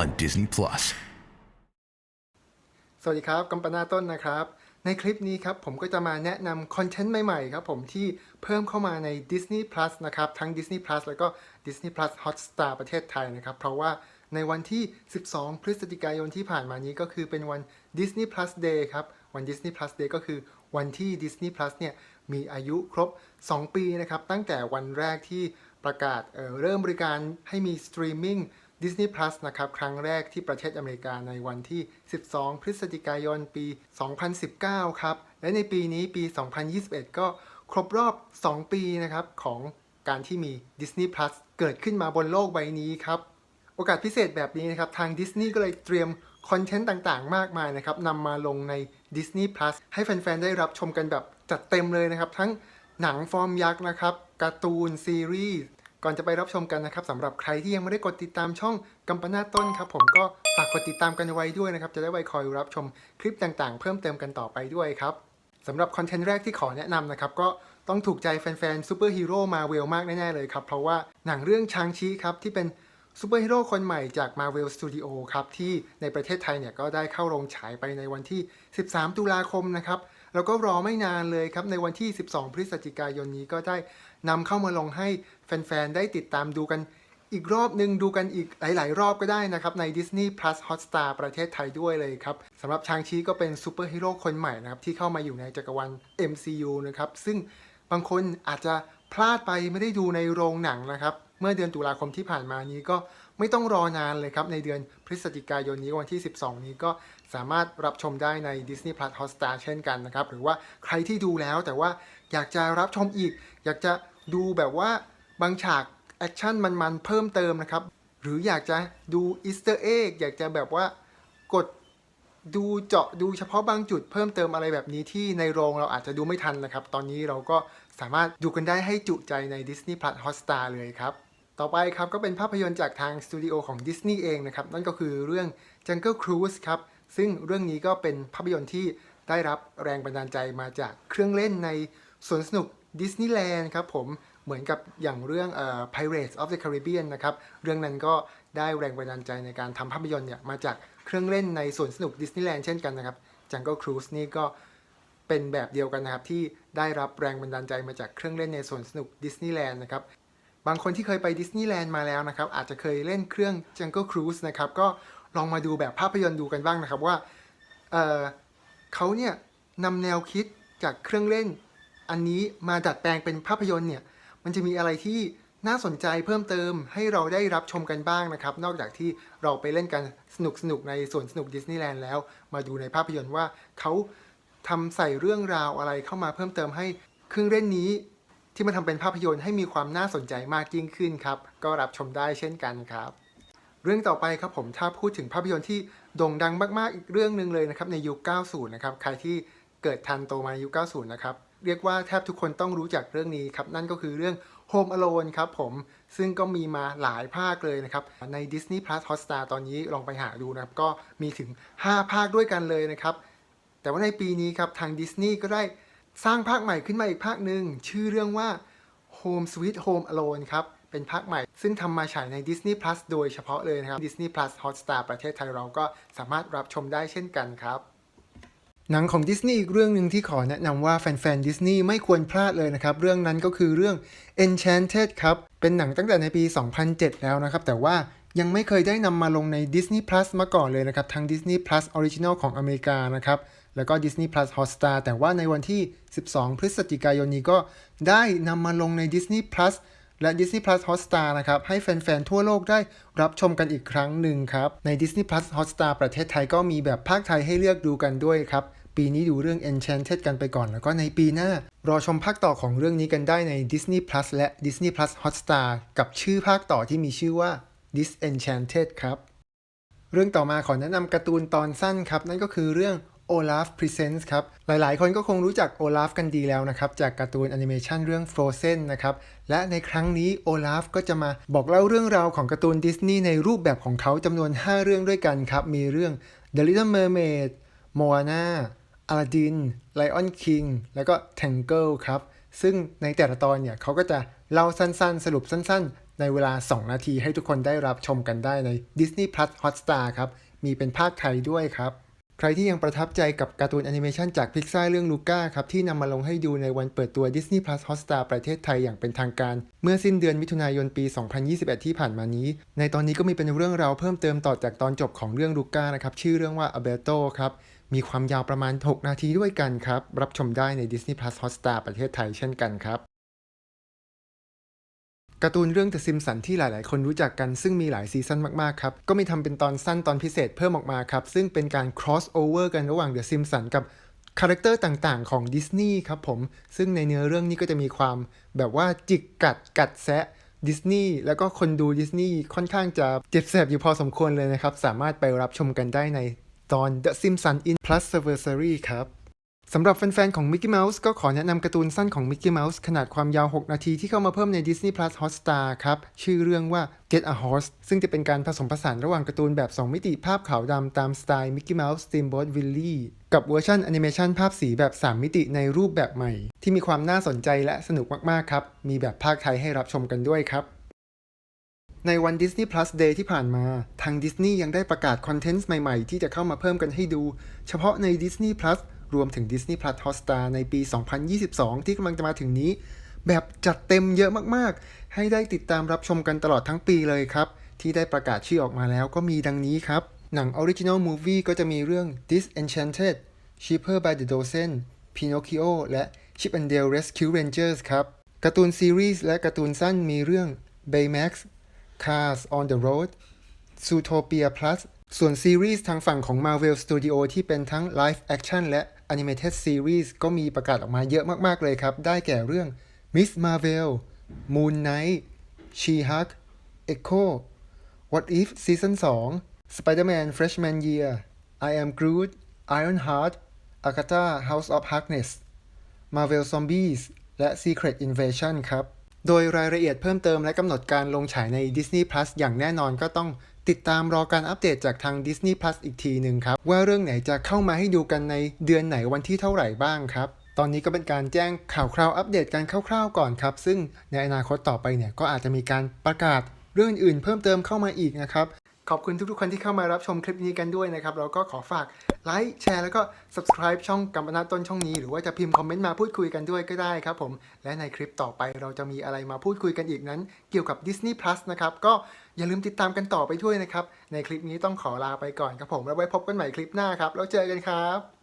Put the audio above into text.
on Disney Plus. สวัสดีครับกัมปนาต้นนะครับ ในคลิปนี้ครับผมก็จะมาแนะนำคอนเทนต์ใหม่ๆครับผมที่เพิ่มเข้ามาใน Disney Plus นะครับ ทั้ง Disney Plus แล้วก็ Disney Plus Hotstar ประเทศไทยนะครับ เพราะว่าในวันที่ 12 พฤศจิกายนที่ผ่านมานี้ก็คือเป็นวัน Disney Plus Day ครับ วัน Disney Plus Day ก็คือวันที่ Disney Plus เนี่ยมีอายุครบ 2 ปีนะครับ ตั้งแต่วันแรกที่ประกาศเเริ่มบริการให้มีสตรีมมิ่ง Disney Plus นะครับ ครั้งแรกที่ประเทศอเมริกาในวันที่ 12 พฤศจิกายนปี 2019 ครับ และในปีนี้ปี 2021 ก็ครบรอบ 2 ปีนะครับ ของการที่มี Disney Plus เกิดขึ้นมาบนโลกใบนี้ครับ โอกาสพิเศษแบบนี้นะครับ ทางดิสนีย์ก็เลยเตรียมคอนเทนต์ต่างๆ มากมายนะครับนำมาลงใน Disney Plus ให้แฟน ๆ ได้รับชมกันแบบจัดเต็มเลยนะครับ ทั้งหนังฟอร์มยักษ์นะครับการ์ตูนซีรีส์ ก่อนจะไปรับชมกันนะครับสำหรับใครที่ยังไม่ได้กดติดตามช่องกัมปนาต้นครับผมก็ฝากกดติดตามกันไว้ด้วยนะครับจะได้ไวคอยรับชมคลิปต่างๆ เพิ่มเติมกันต่อไปด้วยครับสำหรับคอนเทนต์แรกที่ขอแนะนำนะครับก็ต้องถูกใจแฟนๆซูเปอร์ฮีโร่มาเวลมากแน่ๆเลยครับเพราะว่าหนังเรื่องชางชีครับที่เป็นซูเปอร์ฮีโร่คนใหม่จาก Marvel Studio ครับที่ในประเทศไทยเนี่ยก็ได้เข้าโรงฉายไปในวันที่ 13 ตุลาคมนะครับแล้วก็รอไม่นานเลยครับในวันที่ 12 พฤศจิกายนนี้ก็ได้ นำเข้ามาลงให้แฟน ๆ ได้ติดตามดูกันอีกรอบหนึ่งดูกันอีกหลาย ๆ รอบก็ได้นะครับ ใน Disney Plus Hotstar ประเทศไทยด้วยเลยครับสำหรับชางชีก็เป็นซูเปอร์ฮีโร่คนใหม่นะครับ ที่เข้ามาอยู่ในจักรวาล MCU นะครับ ซึ่งบางคนอาจจะพลาดไปไม่ได้ดูในโรงหนังนะครับ เมื่อเดือนตุลาคมที่ผ่านมานี้ก็ไม่ต้องรอนานเลยครับ ในเดือนพฤศจิกายนนี้วันที่ 12 นี้ก็สามารถรับชมได้ใน Disney Plus Hotstar เช่นกันนะครับ หรือว่าใครที่ดูแล้วแต่ว่า อยากจะรับชมอีก อยากจะดูแบบว่าบางฉากแอคชั่นมันๆเพิ่มเติมนะครับ หรืออยากจะดูอีสเตอร์เอ็กอยากจะแบบว่ากดดูเจาะดูเฉพาะบางจุดเพิ่มเติมอะไรแบบนี้ที่ในโรงเราอาจจะดูไม่ทันนะครับ ตอนนี้เราก็สามารถดูกันได้ให้จุใจใน Disney Plus Hotstar เลยครับ ต่อไปครับก็เป็นภาพยนตร์จากทางสตูดิโอของ Disney เองนะครับ นั่นก็คือเรื่อง Jungle Cruise ครับ ซึ่งเรื่องนี้ก็เป็นภาพยนตร์ที่ได้รับแรงบันดาลใจมาจากเครื่องเล่นใน สวนสนุกดิสนีย์แลนด์ครับผมเหมือนกับอย่างเรื่องเอ่อ Pirates of the Caribbean นะครับ เรื่องนั้นก็ได้แรงบันดาลใจในการทำภาพยนตร์เนี่ยมาจากเครื่องเล่นในสวนสนุกดิสนีย์แลนด์เช่นกันนะครับ Jungle Cruise นี่ก็เป็นแบบเดียวกันนะครับ ที่ได้รับแรงบันดาลใจมาจากเครื่องเล่นในสวนสนุกดิสนีย์แลนด์นะครับบางคนที่เคยไปดิสนีย์แลนด์มาแล้วนะครับ อาจจะเคยเล่นเครื่อง Jungle Cruise นะครับ ก็ลองมาดูแบบภาพยนตร์ดูกันบ้างนะครับว่าเเขาเนี่ยนำแนวคิดจากเครื่องเล่น อันนี้มาดัดแปลงเป็นภาพยนตร์เนี่ยมันจะมีอะไรที่น่าสนใจเพิ่มเติมให้เราได้รับชมกันบ้างนะครับ นอกจากที่เราไปเล่นกันสนุกสนุกในสวนสนุกดิสนีย์แลนด์แล้ว มาดูในภาพยนตร์ว่าเขาทำใส่เรื่องราวอะไรเข้ามาเพิ่มเติมให้เครื่องเล่นนี้ ที่มันทำเป็นภาพยนตร์ให้มีความน่าสนใจมากยิ่งขึ้นครับ ก็รับชมได้เช่นกันครับ เรื่องต่อไปครับผมถ้าพูดถึงภาพยนตร์ที่โด่งดังมากๆอีกเรื่องหนึ่งเลยนะครับในยุค 90 นะครับใครที่เกิดทันโตมายุค 90 นะครับ เรียกว่าแทบทุกคนต้องรู้จักเรื่องนี้ครับ นั่นก็คือเรื่อง Home Alone ครับผมซึ่งก็มีมาหลายภาคเลยนะครับ ใน Disney Plus Hotstar ตอนนี้ลองไปหาดูนะครับ ก็มีถึง 5 ภาคด้วยกันเลยนะครับ แต่ว่าในปีนี้ครับ ทางดิสนีย์ก็ได้สร้างภาคใหม่ขึ้นมาอีกภาคหนึ่ง ชื่อเรื่องว่า Home Sweet Home Alone ครับ เป็นภาคใหม่ ซึ่งทำมาฉายใน Disney Plus โดยเฉพาะเลยนะครับ Disney Plus Hotstar ประเทศไทยเราก็สามารถรับชมได้เช่นกันครับ หนังของดิสนีย์อีกเรื่องหนึ่งที่ขอแนะนำว่าแฟนๆดิสนีย์ไม่ควรพลาดเลยนะครับ เรื่องนั้นก็คือเรื่อง Enchanted ครับ เป็นหนังตั้งแต่ในปี 2007 แล้วนะครับ แต่ว่ายังไม่เคยได้นำมาลงใน Disney Plus มาก่อนเลยนะครับ ทั้ง Disney Plus Original ของอเมริกานะครับ แล้วก็ Disney Plus Hotstar แต่ว่าในวันที่ 12 พฤศจิกายนนี้ก็ได้นำมาลงใน Disney Plus และ Disney Plus Hotstar นะครับ ให้แฟน ๆ ทั่วโลกได้รับชมกันอีกครั้งหนึ่งครับ ใน Disney Plus Hotstar ประเทศไทยก็มีแบบภาคไทยให้เลือกดูกันด้วยครับ ปีนี้ดูเรื่อง Enchanted กันไปก่อน แล้วก็ในปีหน้า รอชมภาคต่อของเรื่องนี้กันได้ใน Disney Plus และ Disney Plus Hotstar กับชื่อภาคต่อที่มีชื่อว่า Disenchanted ครับ เรื่องต่อมาขอแนะนำการ์ตูนตอนสั้นครับ นั่นก็คือเรื่อง Olaf Presents ครับ หลายๆ คนก็คงรู้จัก Olaf กันดีแล้วนะครับ จากการ์ตูนแอนิเมชันเรื่อง Frozen นะครับ และในครั้งนี้ Olaf ก็จะมาบอกเล่าเรื่องราวของการ์ตูนดิสนีย์ในรูปแบบของเขาจำนวน 5 เรื่องด้วยกันครับ มีเรื่อง The Little Mermaid Moana Aladdin Lion King แล้วก็ Tangle ครับ ซึ่งในแต่ละตอนเนี่ยเขาก็จะเล่าสั้นๆ สรุปสั้นๆ ในเวลา 2 นาทีให้ทุกคนได้รับชมกันได้ใน Disney Plus Hotstar ครับ มีเป็นภาคไทยด้วยครับ ใครที่ยังประทับใจกับการ์ตูนแอนิเมชันจากพิกซ a เรื่องลูก้าครับ ที่นำมาลงให้ดูในวันเปิดตัว Disney Plus Hotstar ประเทศไทยอย่างเป็นทางการ เมื่อสิ้นเดือนมิถุนายนปี 2021 ที่ผ่านมานี้ ในตอนนี้ก็มีเป็นเรื่องราวเพิ่มเติมต่อจากตอนจบของเรื่องลูก้านะครับ ชื่อเรื่องว่า a b e r t o ครับมีความยาวประมาณ 6 นาทีด้วยกันครับ รับชมได้ใน Disney Plus Hotstar ประเทศไทยเช่นกันครับ การ์ตูนเรื่อง The Simpsons ที่หลาย ๆ คนรู้จักกันซึ่งมีหลายซีซั่นมาก ๆ ครับ ก็มีทำเป็นตอนสั้นตอนพิเศษเพิ่มออกมาครับ ซึ่งเป็นการ cross over กันระหว่าง The Simpsons กับคาแรคเตอร์ต่าง ๆ ของดิสนีย์ครับผม ซึ่งในเนื้อเรื่องนี้ก็จะมีความแบบว่าจิกกัดกัดแซะดิสนีย์แล้วก็คนดูดิสนีย์ค่อนข้างจะเจ็บแสบอยู่พอสมควรเลยนะครับ สามารถไปรับชมกันได้ในตอน The Simpsons in Plus Anniversary ครับ สำหรับแฟนๆ ของ Mickey Mouse ก็ขอแนะนำการ์ตูนสั้นของ Mickey Mouse ขนาดความยาว 6 นาทีที่เข้ามาเพิ่มใน Disney Plus Hotstar ครับ ชื่อเรื่องว่า Get a Horse ซึ่งจะเป็นการผสมผสานระหว่างการ์ตูนแบบ 2 มิติภาพขาวดำตามสไตล์ Mickey Mouse Steamboat Willie กับเวอร์ชันแอนิเมชันภาพสีแบบ 3 มิติในรูปแบบใหม่ ที่มีความน่าสนใจและสนุกมากๆ ครับ มีแบบภาคไทยให้รับชมกันด้วยครับในวัน Disney Plus Day ที่ผ่านมา ทางดิสนีย์ยังได้ประกาศคอนเทนต์ใหม่ๆ ที่จะเข้ามาเพิ่มกันให้ดู เฉพาะใน Disney Plus รวมถึง Disney Plus Hotstar ในปี 2022 ที่กำลังจะมาถึงนี้ แบบจัดเต็มเยอะมากๆ ให้ได้ติดตามรับชมกันตลอดทั้งปีเลยครับ ที่ได้ประกาศชื่อออกมาแล้วก็มีดังนี้ครับ หนัง Original Movie ก็จะมีเรื่อง Disenchanted Cheaper by the Dozen Pinocchio และ Chip and Dale Rescue Rangers ครับการ์ตูนซีรีส์และการ์ตูนสั้นมีเรื่อง Baymax Cars on the Road Zootopia Plus ส่วนซีรีส์ทางฝั่งของ Marvel Studio ที่เป็นทั้ง Live Action และ Animated Series ก็มีประกาศออกมาเยอะมาก ๆ เลยครับ ได้แก่เรื่อง Miss Marvel Moon Knight She-Hulk Echo What If Season 2 Spider-Man Freshman Year I Am Groot Ironheart Agatha House of Harkness Marvel Zombies และ Secret Invasion ครับ โดยรายละเอียดเพิ่มเติมและกำหนดการลงฉายใน Disney Plus อย่างแน่นอนก็ต้องติดตามรอการอัปเดตจากทาง Disney Plus อีกทีหนึ่งครับ ว่าเรื่องไหนจะเข้ามาให้ดูกันในเดือนไหนวันที่เท่าไหร่บ้างครับ ตอนนี้ก็เป็นการแจ้งข่าวคราวอัปเดตกันคร่าวๆก่อนครับ ซึ่งในอนาคตต่อไปเนี่ยก็อาจจะมีการประกาศเรื่องอื่นเพิ่มเติมเข้ามาอีกนะครับ ขอบคุณทุกๆคนที่เข้ามารับชมคลิปนี้กันด้วยนะครับแล้วก็ขอฝากไลค์แชร์แล้วก็ subscribe ช่องกัมปนาทต้นช่องนี้ หรือว่าจะพิมพ์คอมเมนต์มาพูดคุยกันด้วยก็ได้ครับผมและในคลิปต่อไปเราจะมีอะไรมาพูดคุยกันอีกนั้น เกี่ยวกับ Disney Plus นะครับก็อย่าลืมติดตามกันต่อไปด้วยนะครับในคลิปนี้ต้องขอลาไปก่อนครับผมแล้วไว้พบกันใหม่คลิปหน้าครับแล้วเจอกันครับ